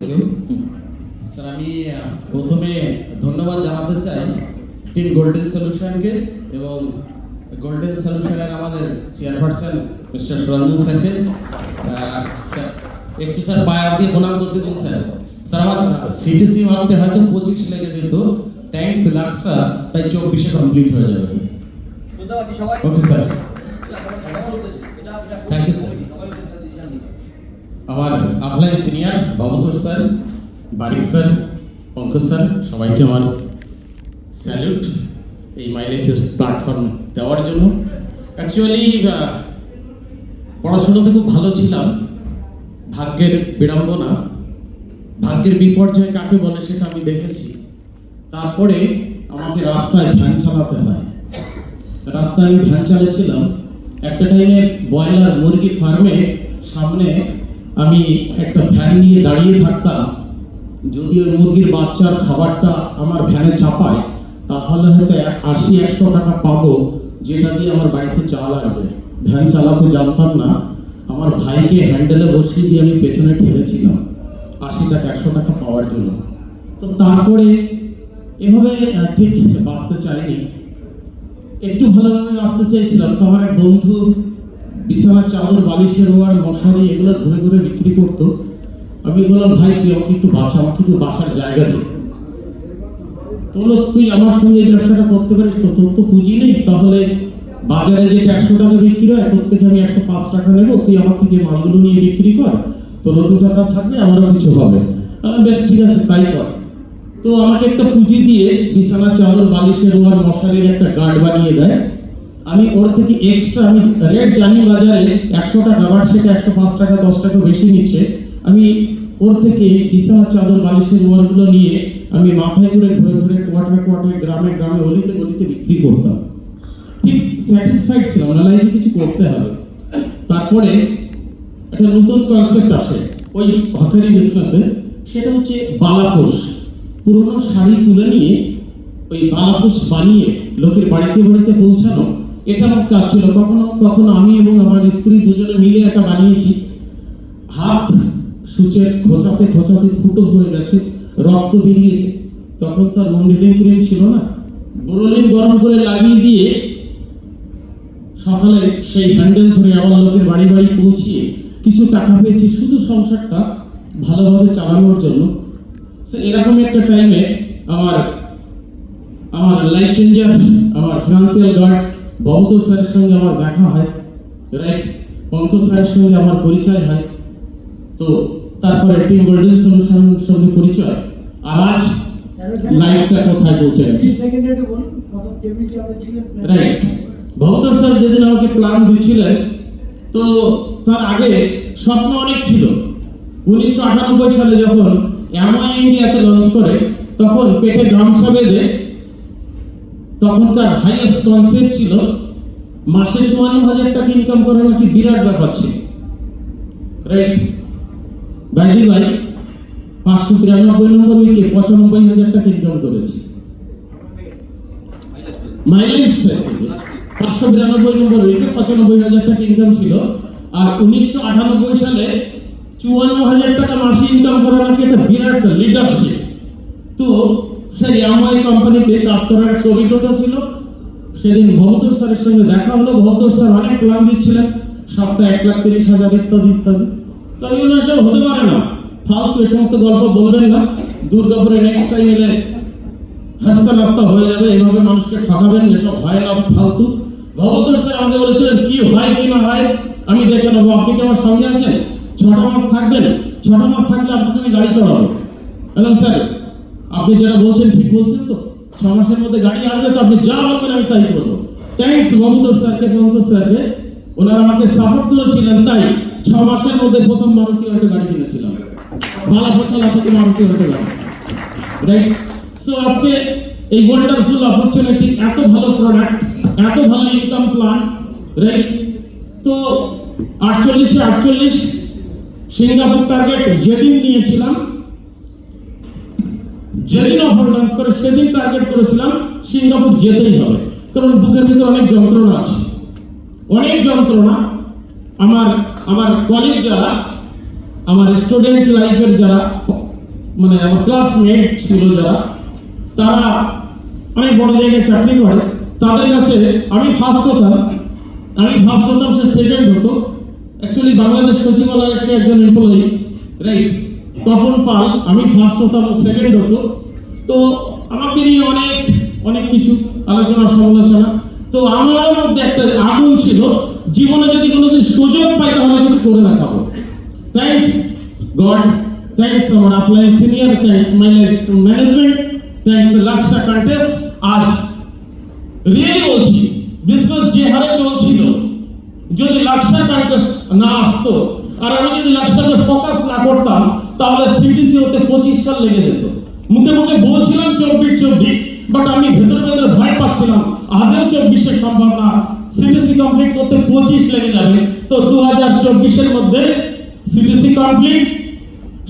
Sir আমি প্রথমে ধন্যবাদ জানাতে চাই টিম গোল্ডেন সলিউশনকে এবং গোল্ডেন সলিউশনের আমাদের চেয়ারপারসন মিস্টার সুরঞ্জন স্যারকে। স্যার একটু স্যার পায়ার দিয়ে প্রণাম করতে দিন স্যার। স্যার আমার সিটিসি মারতে হয়তো পঁচিশ লেগে যেত। ট্যাঙ্কস লাক্সা তাই চব্বিশে কমপ্লিট হয়ে যাবে। Okay sir thank you sir আমার আপনার senior বাবুতর sir, Barik sir, Pankaj sir, সবাইকে আমার স্যালুট এই মাইলেজ প্ল্যাটফর্ম দেওয়ার জন্য। অ্যাকচুয়ালি পড়াশোনাতে খুব ভালো ছিলাম, ভাগ্যের বিড়ম্বনা, ভাগ্যের বিপর্যয় কাকে বলে সেটা আমি দেখেছি। তারপরে আমাকে রাস্তায় ভ্যান চালাতে হয়। রাস্তায় আমি ভ্যান চালিয়েছিলাম, একটা টাইমে ব্রয়লার মুরগি ফার্মে সামনে আমি একটা ভ্যান নিয়ে দাঁড়িয়ে থাকতাম। যদি ওই মুরগির বাচ্চার খাবারটা আমার ভ্যানে চাপায়, তাহলে হয়তো আশি, একশো টাকা পাবো, যেটা দিয়ে আমার বাড়িতে চাল আসবে। ভ্যান চালাতে জানতাম না, আমার ভাইকে হ্যান্ডেলে বসিয়ে দিয়ে আমি পেছনে ঠেলেছিলাম, আশি টাকা, একশো টাকা পাওয়ার জন্য। তো তারপরে এভাবে ঠিক বাঁচতে চাইনি। একটু ভালোভাবে বাঁচতে চাইছিলাম তো আমার এক বন্ধু বিছানার চাদর বালিশের ওয়ার মশারি এগুলো ঘুরে ঘুরে বিক্রি করতো। আমি বললাম ভাই তুই আমাকে একটু বাসা আমাকে একটু বাসার জায়গা দে। তো বলল, তুই আমার সঙ্গে এই ব্যবসাটা করতে পারিস তো? তোর তো পুঁজি নেই। তাহলে বাজারে যে একশো টাকা বিক্রি হয় তোর থেকে আমি একশো পাঁচ টাকা নেব। তুই আমার থেকে মালগুলো নিয়ে বিক্রি কর। তোর দু টাকা থাকবে আমারও কিছু হবে। আমি বেশ ঠিক আছে তাই কর। তো আমাকে একটা পুঁজি দিয়ে বিছানার চাদর বালিশের ওয়ার মশারির একটা গার্ড বানিয়ে দেয়। আমি ওর থেকে এক্সট্রা আমি রেট জানি বাজারে একশো টাকা বাট একশো পাঁচ টাকা, দশ টাকা বেশি নিচ্ছে। আমি ওর থেকে বিছানার চাদর, বালিশের ওয়ারগুলো নিয়ে আমি মাথায় করে ঘুরে ঘুরে কোয়ার্টার কোয়ার্টার, গ্রামে গ্রামে, অলিতে গলিতে বিক্রি করতাম। ঠিক স্যাটিসফাইড ছিলাম, না লাইফে কিছু করতে হবে। তারপরে একটা নতুন কনসেপ্ট আসে, ওই হকারি বিজনেসে সেটা হচ্ছে বালাপোষ পুরোনো শাড়ি তুলে নিয়ে ওই বালাপোষ বানিয়ে লোকের বাড়িতে বাড়িতে পৌঁছানো। এটা আমার কাজ ছিল। কখনো কখনো আমি এবং আমার স্ত্রী দুজনে মিলে একটা বানিয়েছি। হাত সূচে খোঁচাতে খোঁচাতে ফুটো হয়ে গেছে, রক্ত বেরিয়েছে। তখন তার মন্ডিলিং ক্রিম ছিল না। বোরোলিন গরম করে লাগিয়ে দিয়ে সকালে সেই হ্যান্ডেল ধরে আবার লোকের বাড়ি বাড়ি পৌঁছিয়ে কিছু টাকা পেয়েছি। শুধু সংসারটা ভালোভাবে চালানোর জন্য। তো এরকম একটা টাইমে আমার আমার লাইফ চেঞ্জার আমার ফিনান্সিয়াল গার্ড বহতর স্যারের সঙ্গে আমার দেখা হয় রাইট পঙ্কজ স্যারের সঙ্গে আমার পরিচয় হয়। তো তারপরে টিম গোল্ডেন সলিউশনের সঙ্গে পরিচয়। আর আজ লাইফটা কোথায় পৌঁছে গেছে? রাইট ভবতর স্যার যেদিন আমাকে প্ল্যান দিচ্ছিলেন তো তার আগে স্বপ্ন অনেক ছিল। উনিশশো আটানব্বই সালে যখন এমআই ইন্ডিয়াতে লঞ্চ করে তখন পেটে গামছা বেঁধে তখনকার হাইয়েস্ট কনসেপ্ট ছিল মাসে চুয়ান্ন হাজার টাকা ইনকাম করা নাকি বিরাট ব্যাপার ছিল। রাইট ভাই, পাঁচশো তিরানব্বই নম্বর উইকে পঁচানব্বই হাজার টাকা ইনকাম করেছে। মাইলেজ পাঁচশো বিরানব্বই নম্বর উইকে পঁচানব্বই হাজার টাকা ইনকাম ছিল। আর উনিশশো আটানব্বই সালে চুয়ান্ন হাজার টাকা মাসে ইনকাম করা নাকি একটা বিরাট লিডারশিপ তো সেই এমআই কোম্পানিতে কাজ করার একটা অভিজ্ঞতা ছিল। সেদিন ভবতোষ স্যারের সঙ্গে দেখা হলো। ভবতোষ স্যার অনেক প্ল্যান দিচ্ছিলেন সপ্তাহে এক লাখ তিরিশ হাজার ইত্যাদি ইত্যাদি। তো আমি বললাম সব হতে পারে না। ফালতু এই সমস্ত গল্প বলবেন না। দুর্গাপুরে নেক্সট টাইম এলে হাসতা নাস্তা হয়ে যাবে। এইভাবে মানুষকে ঠকাবেন এসব হয় না, ফালতু। ভগবতর স্যার আমাকে বলেছিলেন, কি হয় কি না হয়? আমি দেখে নেব। আপনি কি আমার সঙ্গে আছেন? ছটা মাস থাকবেন? ছটা মাস থাকলে আপনাকে আমি গাড়ি চড়াবো। বললাম, স্যার আপনি যেটা বলছেন ঠিক বলছেন তো। ছ মাসের মধ্যে গাড়ি আসবে তো আপনি যা বলবেন আমি তাই করব। থ্যাংকস ভগবতর স্যারকে ভগবতর স্যারকে। ওনারা আমাকে সাপোর্ট করেছিলেন, তাই ছ মাসের মধ্যে প্রথম মারুতি অটো গাড়ি কিনেছিলাম। বালা ফসলা থেকে মারুতি অটো গাড়ি। রাইট সো আজকে এই ওয়ান্ডারফুল অপরচুনিটি এত ভালো প্রোডাক্ট এত ভালো ইনকাম প্ল্যান রাইট তো আটচল্লিশে আটচল্লিশ, সিঙ্গাপুর টার্গেট যেদিন নিয়েছিলাম যেদিন অফার লঞ্চ করে সেদিন টার্গেট করেছিলাম সিঙ্গাপুর যেতেই হবে। কারণ বুকের ভিতরে অনেক যন্ত্রণা আছে। অনেক যন্ত্রণা। আমার আমার কলিগ যারা, আমার স্টুডেন্ট লাইফের যারা মানে আমার ক্লাসমেট ছিল যারা, তারা অনেক বড় জায়গায় চাকরি করে। তাদের কাছে আমি ফার্স্ট হতাম। আমি ফার্স্ট হতাম, সে সেকেন্ড হতো। অ্যাকচুয়ালি বাংলাদেশ সচিবালয়ের সে একজন এমপ্লয়ি রাইট তপন পাল, আমি ফার্স্ট হতাম সেকেন্ড হতো তো আমাকে নিয়ে অনেক অনেক কিছু আলোচনা, সমালোচনা। তো আমার মধ্যে একটা আগুন ছিল, জীবনে যদি কোনোদিন সুযোগ পাই তাহলে কিছু করে দেখাবো। থ্যাংকস গড থ্যাংকস আমার আপনার সিনিয়র থ্যাংকস ম্যানেজমেন্ট থ্যাংকস লাক্সা কন্টেস্ট আজ রিয়েলি বলছি বিজনেস যে হারে চলছিল, যদি লাক্সা কন্টেস্ট না আসতো, আর আমি যদি লাক্সাতে ফোকাস না করতাম তাহলে সিটিসি হতে পঁচিশ সাল লেগে যেত। মুখে মুখে বলছিলাম চব্বিশ চব্বিশ বাট আমি ভেতরে ভেতরে ভয় পাচ্ছিলাম। আদেও চব্বিশে সম্ভব না সিটিসি কমপ্লিট করতে পঁচিশ লেগে যাবে। তো দু হাজার চব্বিশের মধ্যে সিটিসি কমপ্লিট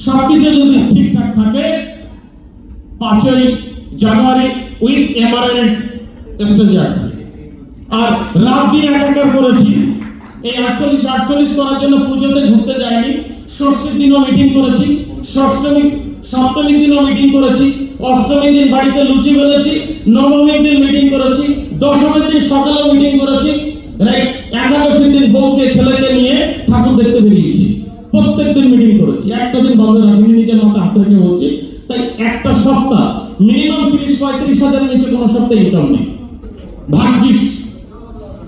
সবকিছু যদি ঠিকঠাক থাকে, পাঁচই জানুয়ারি উইথ এমারেন্ট স্টেজে আর রাত দিন একাকার করেছি। এই আটচল্লিশ আটচল্লিশ করার জন্য পুজোতে ঘুরতে যাইনি। ষষ্ঠীর দিনও মিটিং করেছি। ষষ্ঠমী, সপ্তমীর দিনও মিটিং করেছি, অষ্টমীর দিন বাড়িতে লুচি বেঁধেছি নবমীর দিন মিটিং করেছি, দশমীর দিন সকালে মিটিং করেছি একাদশীর দিন বউকে, ছেলেকে নিয়ে ঠাকুর দেখতে বেরিয়েছি। প্রত্যেক দিন মিটিং করেছি, একটা দিন বন্ধ রাখিনি, নিজের মাথা হাত রেখে বলছি, তাই একটা সপ্তাহ মিনিমাম তিরিশ, পঁয়ত্রিশ হাজার নিচে কোনো সপ্তাহে ইনকাম নেই। ভাগ্যিস,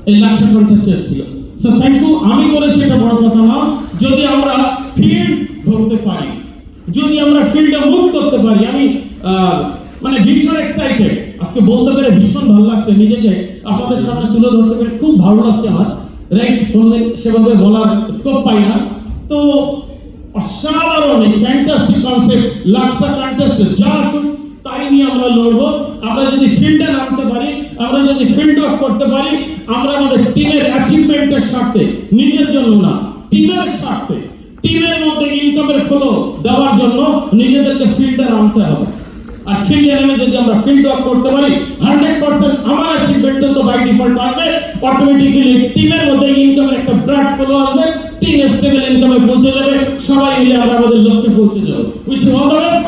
এই লাক্সা কন্টেস্টে ছিল সো থ্যাংক ইউ আমি করেছি এটা বড় কথা যদি আমরা ফিল্ড ধরতে পারি যদি আমরা ফিল্ডে মুভ করতে পারি, আমি মানে ভীষণ এক্সাইটেড আজকে বলতে পেরে ভীষণ ভালো লাগছে নিজেকে। আপনাদের সামনে তুলে ধরতে পেরে খুব ভালো লাগছে আমার। রাইট কোনদিন সেভাবে বলার স্কোপ পাই না। তো, অসাধারণ ফ্যান্টাস্টিক কনসেপ্ট লাক্সা কন্টেস্ট যা তাই নিয়ে আমরা লড়বো। আমরা যদি ফিল্ডে নামতে পারি, আমরা যদি ফিল্ড অফ করতে পারি, আমরা আমাদের টিমের অ্যাচিভমেন্টের স্বার্থে, নিজের জন্য না টিমের স্বার্থে টিমের মধ্যে ইনকামের ফ্লো দেওয়ার জন্য নিজেদেরকে ফিল্ডে নামতে হবে। আর ফিল্ডে নেমে যদি আমরা ফিল্ড ওয়ার্ক করতে পারি হান্ড্রেড পার্সেন্ট আমার অ্যাচিভমেন্ট তো বাই ডিফল্ট আসবে অটোমেটিক্যালি টিমের মধ্যে ইনকামের একটা ব্রাড ফ্লো আসবে টিম স্টেবল ইনকামে পৌঁছে যাবে। সবাই মিলে আমরা আমাদের লক্ষ্যে পৌঁছে যাব। Wish all the best